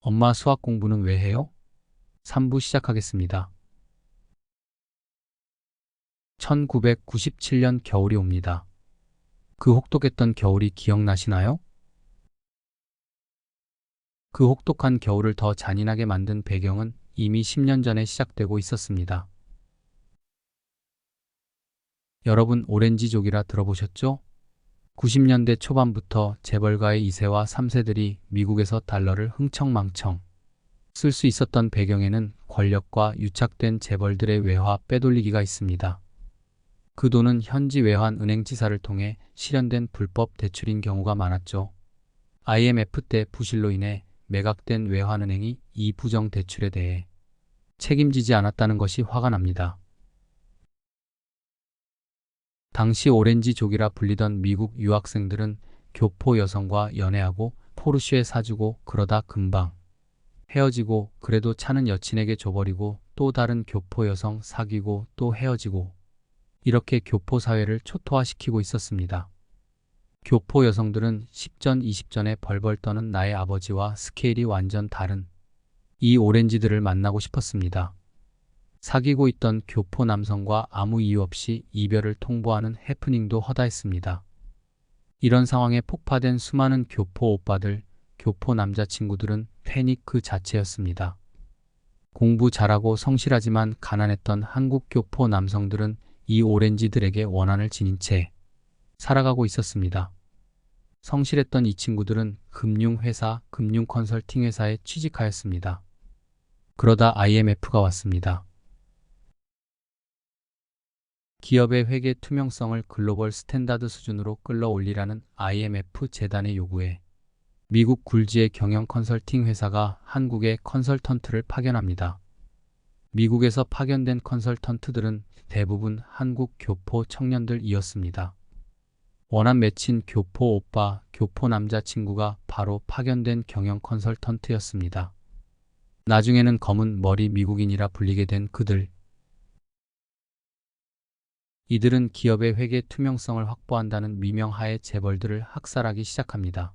엄마 수학 공부는 왜 해요? 3부 시작하겠습니다. 1997년 겨울이 옵니다. 그 혹독했던 겨울이 기억나시나요? 그 혹독한 겨울을 더 잔인하게 만든 배경은 이미 10년 전에 시작되고 있었습니다. 여러분 오렌지족이라 들어보셨죠? 90년대 초반부터 재벌가의 2세와 3세들이 미국에서 달러를 흥청망청 쓸 수 있었던 배경에는 권력과 유착된 재벌들의 외화 빼돌리기가 있습니다. 그 돈은 현지 외환 은행 지사를 통해 실현된 불법 대출인 경우가 많았죠. IMF 때 부실로 인해 매각된 외환은행이 이 부정 대출에 대해 책임지지 않았다는 것이 화가 납니다. 당시 오렌지족이라 불리던 미국 유학생들은 교포 여성과 연애하고 포르쉐 사주고 그러다 금방 헤어지고 그래도 차는 여친에게 줘버리고 또 다른 교포 여성 사귀고 또 헤어지고 이렇게 교포 사회를 초토화시키고 있었습니다. 교포 여성들은 10전 20전에 벌벌 떠는 나의 아버지와 스케일이 완전 다른 이 오렌지들을 만나고 싶었습니다. 사귀고 있던 교포 남성과 아무 이유 없이 이별을 통보하는 해프닝도 허다했습니다. 이런 상황에 폭파된 수많은 교포 오빠들, 교포 남자친구들은 패닉 그 자체였습니다. 공부 잘하고 성실하지만 가난했던 한국 교포 남성들은 이 오렌지들에게 원한을 지닌 채 살아가고 있었습니다. 성실했던 이 친구들은 금융회사, 금융컨설팅 회사에 취직하였습니다. 그러다 IMF가 왔습니다. 기업의 회계 투명성을 글로벌 스탠다드 수준으로 끌어올리라는 IMF 재단의 요구에 미국 굴지의 경영 컨설팅 회사가 한국에 컨설턴트를 파견합니다. 미국에서 파견된 컨설턴트들은 대부분 한국 교포 청년들이었습니다. 원한 맺힌 교포 오빠, 교포 남자친구가 바로 파견된 경영 컨설턴트였습니다. 나중에는 검은 머리 미국인이라 불리게 된 그들. 이들은 기업의 회계 투명성을 확보한다는 미명하에 재벌들을 학살하기 시작합니다.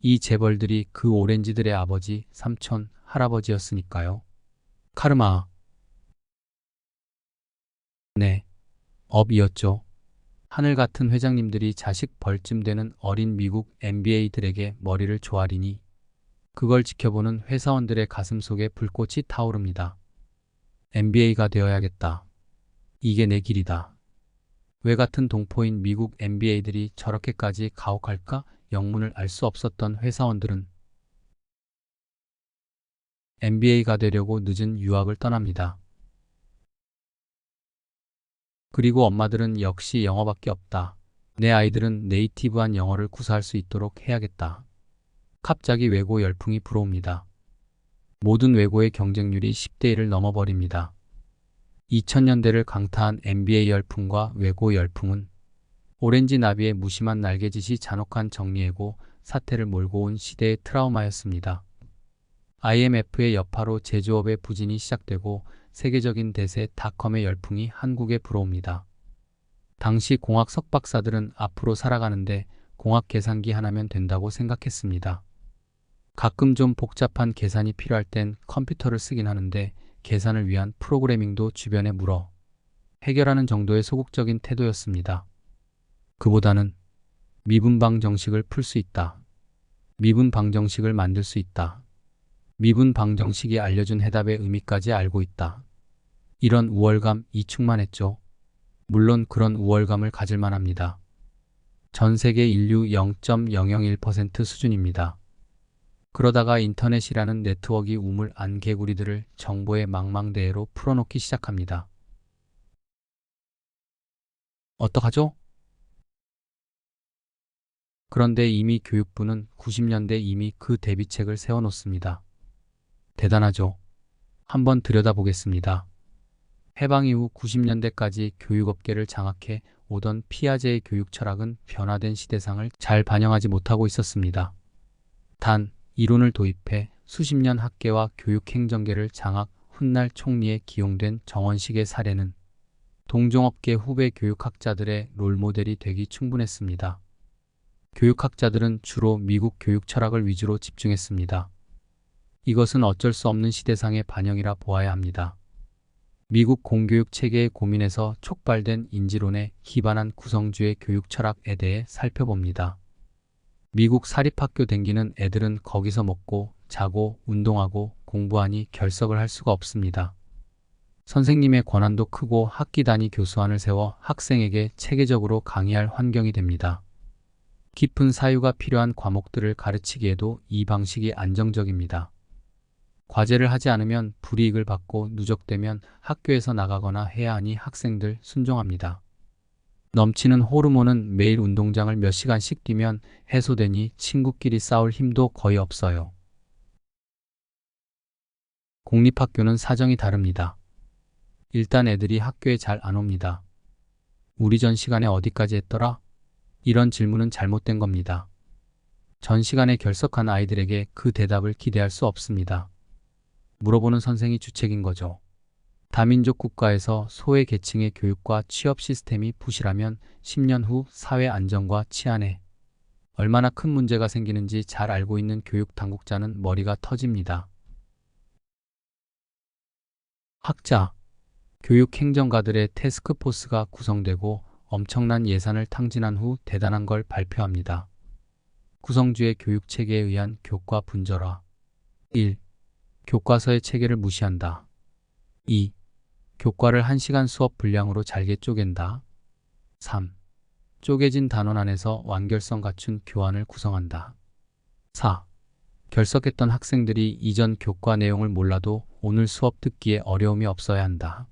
이 재벌들이 그 오렌지들의 아버지, 삼촌, 할아버지였으니까요. 카르마. 네. 업이었죠. 하늘 같은 회장님들이 자식 벌쯤 되는 어린 미국 MBA들에게 머리를 조아리니 그걸 지켜보는 회사원들의 가슴 속에 불꽃이 타오릅니다. MBA가 되어야겠다. 이게 내 길이다. 왜 같은 동포인 미국 MBA들이 저렇게까지 가혹할까 영문을 알 수 없었던 회사원들은 MBA가 되려고 늦은 유학을 떠납니다. 그리고 엄마들은 역시 영어밖에 없다. 내 아이들은 네이티브한 영어를 구사할 수 있도록 해야겠다. 갑자기 외고 열풍이 불어옵니다. 모든 외고의 경쟁률이 10대 1을 넘어버립니다. 2000년대를 강타한 NBA 열풍과 외고 열풍은 오렌지 나비의 무심한 날개짓이 잔혹한 정리해고 사태를 몰고 온 시대의 트라우마였습니다. IMF의 여파로 제조업의 부진이 시작되고 세계적인 대세 닷컴의 열풍이 한국에 불어옵니다. 당시 공학 석박사들은 앞으로 살아가는데 공학 계산기 하나면 된다고 생각했습니다. 가끔 좀 복잡한 계산이 필요할 땐 컴퓨터를 쓰긴 하는데 계산을 위한 프로그래밍도 주변에 물어 해결하는 정도의 소극적인 태도였습니다. 그보다는 미분방 정식을 풀 수 있다. 미분 방 정식을 만들 수 있다. 미분 방 정식이 알려준 해답의 의미까지 알고 있다. 이런 우월감 이충만했죠. 물론 그런 우월감을 가질 만 합니다. 전 세계 인류 0.001% 수준입니다. 그러다가 인터넷이라는 네트워크가 우물 안 개구리들을 정보의 망망대해로 풀어놓기 시작합니다. 어떡하죠? 그런데 이미 교육부는 90년대 이미 그 대비책을 세워놓습니다. 대단하죠? 한번 들여다보겠습니다. 해방 이후 90년대까지 교육업계를 장악해 오던 피아제의 교육 철학은 변화된 시대상을 잘 반영하지 못하고 있었습니다. 단, 이론을 도입해 수십 년 학계와 교육행정계를 장악 훗날 총리에 기용된 정원식의 사례는 동종업계 후배 교육학자들의 롤모델이 되기 충분했습니다. 교육학자들은 주로 미국 교육 철학을 위주로 집중했습니다. 이것은 어쩔 수 없는 시대상의 반영이라 보아야 합니다. 미국 공교육 체계의 고민에서 촉발된 인지론에 기반한 구성주의 교육 철학에 대해 살펴봅니다. 미국 사립학교 댕기는 애들은 거기서 먹고 자고 운동하고 공부하니 결석을 할 수가 없습니다. 선생님의 권한도 크고 학기 단위 교수안을 세워 학생에게 체계적으로 강의할 환경이 됩니다. 깊은 사유가 필요한 과목들을 가르치기에도 이 방식이 안정적입니다. 과제를 하지 않으면 불이익을 받고 누적되면 학교에서 나가거나 해야 하니 학생들 순종합니다. 넘치는 호르몬은 매일 운동장을 몇 시간씩 뛰면 해소되니 친구끼리 싸울 힘도 거의 없어요. 공립학교는 사정이 다릅니다. 일단 애들이 학교에 잘 안 옵니다. 우리 전 시간에 어디까지 했더라? 이런 질문은 잘못된 겁니다. 전 시간에 결석한 아이들에게 그 대답을 기대할 수 없습니다. 물어보는 선생이 주책인 거죠. 다민족 국가에서 소외 계층의 교육과 취업 시스템이 부실하면 10년 후 사회 안정과 치안에 얼마나 큰 문제가 생기는지 잘 알고 있는 교육 당국자는 머리가 터집니다. 학자, 교육 행정가들의 테스크포스가 구성되고 엄청난 예산을 탕진한 후 대단한 걸 발표합니다. 구성주의 교육 체계에 의한 교과 분절화 1. 교과서의 체계를 무시한다. 2. 교과를 1시간 수업 분량으로 잘게 쪼갠다. 3. 쪼개진 단원 안에서 완결성 갖춘 교환을 구성한다. 4. 결석했던 학생들이 이전 교과 내용을 몰라도 오늘 수업 듣기에 어려움이 없어야 한다.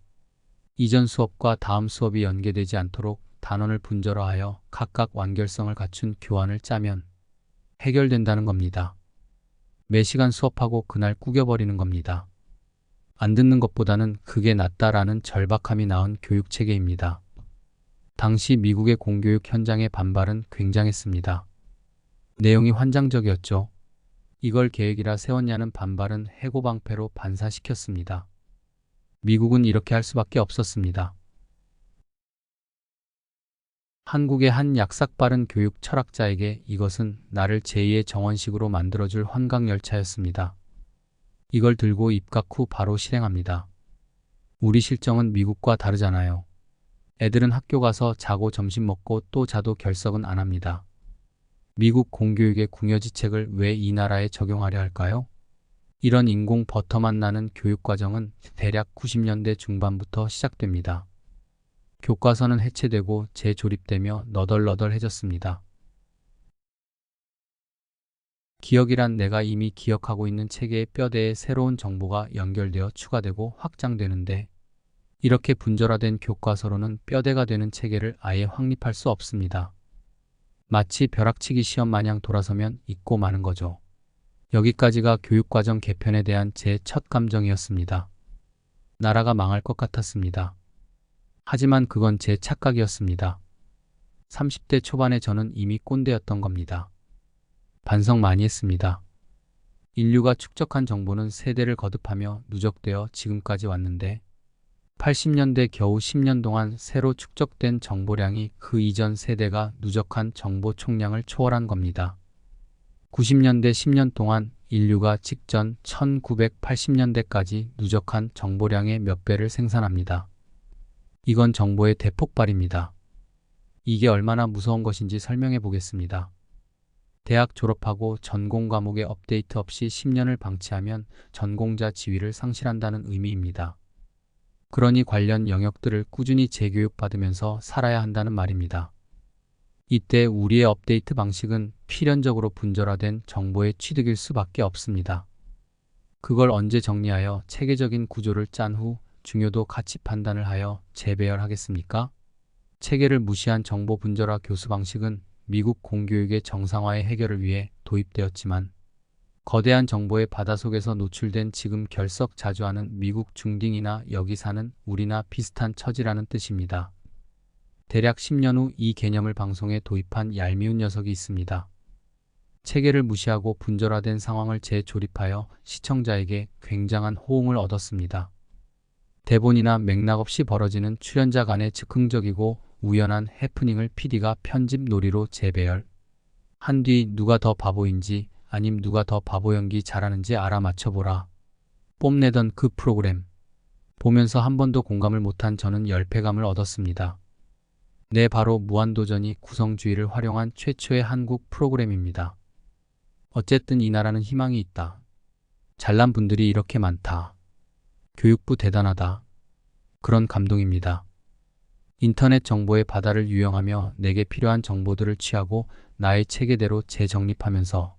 이전 수업과 다음 수업이 연계되지 않도록 단원을 분절화하여 각각 완결성을 갖춘 교환을 짜면 해결된다는 겁니다. 매 시간 수업하고 그날 꾸겨버리는 겁니다. 안 듣는 것보다는 그게 낫다라는 절박함이 나온 교육 체계입니다. 당시 미국의 공교육 현장의 반발은 굉장했습니다. 내용이 환장적이었죠. 이걸 계획이라 세웠냐는 반발은 해고방패로 반사시켰습니다. 미국은 이렇게 할 수밖에 없었습니다. 한국의 한 약삭빠른 교육 철학자에게 이것은 나를 제2의 정원식으로 만들어줄 환강열차였습니다. 이걸 들고 입각 후 바로 실행합니다. 우리 실정은 미국과 다르잖아요. 애들은 학교 가서 자고 점심 먹고 또 자도 결석은 안 합니다. 미국 공교육의 궁여지책을 왜 이 나라에 적용하려 할까요? 이런 인공 버터만 나는 교육 과정은 대략 90년대 중반부터 시작됩니다. 교과서는 해체되고 재조립되며 너덜너덜해졌습니다. 기억이란 내가 이미 기억하고 있는 체계의 뼈대에 새로운 정보가 연결되어 추가되고 확장되는데 이렇게 분절화된 교과서로는 뼈대가 되는 체계를 아예 확립할 수 없습니다. 마치 벼락치기 시험 마냥 돌아서면 잊고 마는 거죠. 여기까지가 교육과정 개편에 대한 제 첫 감정이었습니다. 나라가 망할 것 같았습니다. 하지만 그건 제 착각이었습니다. 30대 초반에 저는 이미 꼰대였던 겁니다. 반성 많이 했습니다. 인류가 축적한 정보는 세대를 거듭하며 누적되어 지금까지 왔는데 80년대 겨우 10년 동안 새로 축적된 정보량이 그 이전 세대가 누적한 정보 총량을 초월한 겁니다. 90년대 10년 동안 인류가 직전 1980년대까지 누적한 정보량의 몇 배를 생산합니다. 이건 정보의 대폭발입니다. 이게 얼마나 무서운 것인지 설명해 보겠습니다. 대학 졸업하고 전공 과목에 업데이트 없이 10년을 방치하면 전공자 지위를 상실한다는 의미입니다. 그러니 관련 영역들을 꾸준히 재교육받으면서 살아야 한다는 말입니다. 이때 우리의 업데이트 방식은 필연적으로 분절화된 정보의 취득일 수밖에 없습니다. 그걸 언제 정리하여 체계적인 구조를 짠 후 중요도 가치 판단을 하여 재배열하겠습니까? 체계를 무시한 정보 분절화 교수 방식은 미국 공교육의 정상화의 해결을 위해 도입되었지만 거대한 정보의 바다 속에서 노출된 지금 결석 자주 하는 미국 중딩이나 여기 사는 우리나 비슷한 처지라는 뜻입니다. 대략 10년 후 이 개념을 방송에 도입한 얄미운 녀석이 있습니다. 체계를 무시하고 분절화된 상황을 재조립하여 시청자에게 굉장한 호응을 얻었습니다. 대본이나 맥락 없이 벌어지는 출연자 간의 즉흥적이고 우연한 해프닝을 PD가 편집 놀이로 재배열. 한 뒤 누가 더 바보인지 아님 누가 더 바보 연기 잘하는지 알아맞혀보라. 뽐내던 그 프로그램. 보면서 한 번도 공감을 못한 저는 열패감을 얻었습니다. 네, 바로 무한도전이 구성주의를 활용한 최초의 한국 프로그램입니다. 어쨌든 이 나라는 희망이 있다. 잘난 분들이 이렇게 많다. 교육부 대단하다. 그런 감동입니다. 인터넷 정보의 바다를 유영하며 내게 필요한 정보들을 취하고 나의 체계대로 재정립하면서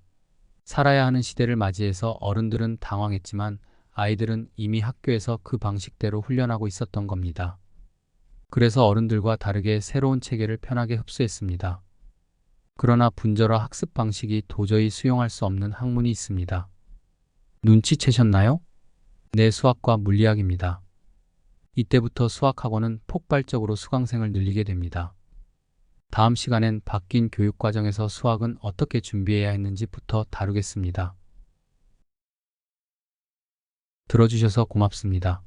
살아야 하는 시대를 맞이해서 어른들은 당황했지만 아이들은 이미 학교에서 그 방식대로 훈련하고 있었던 겁니다. 그래서 어른들과 다르게 새로운 체계를 편하게 흡수했습니다. 그러나 분절화 학습 방식이 도저히 수용할 수 없는 학문이 있습니다. 눈치채셨나요? 내 수학과 물리학입니다. 이때부터 수학학원은 폭발적으로 수강생을 늘리게 됩니다. 다음 시간엔 바뀐 교육 과정에서 수학은 어떻게 준비해야 했는지부터 다루겠습니다. 들어주셔서 고맙습니다.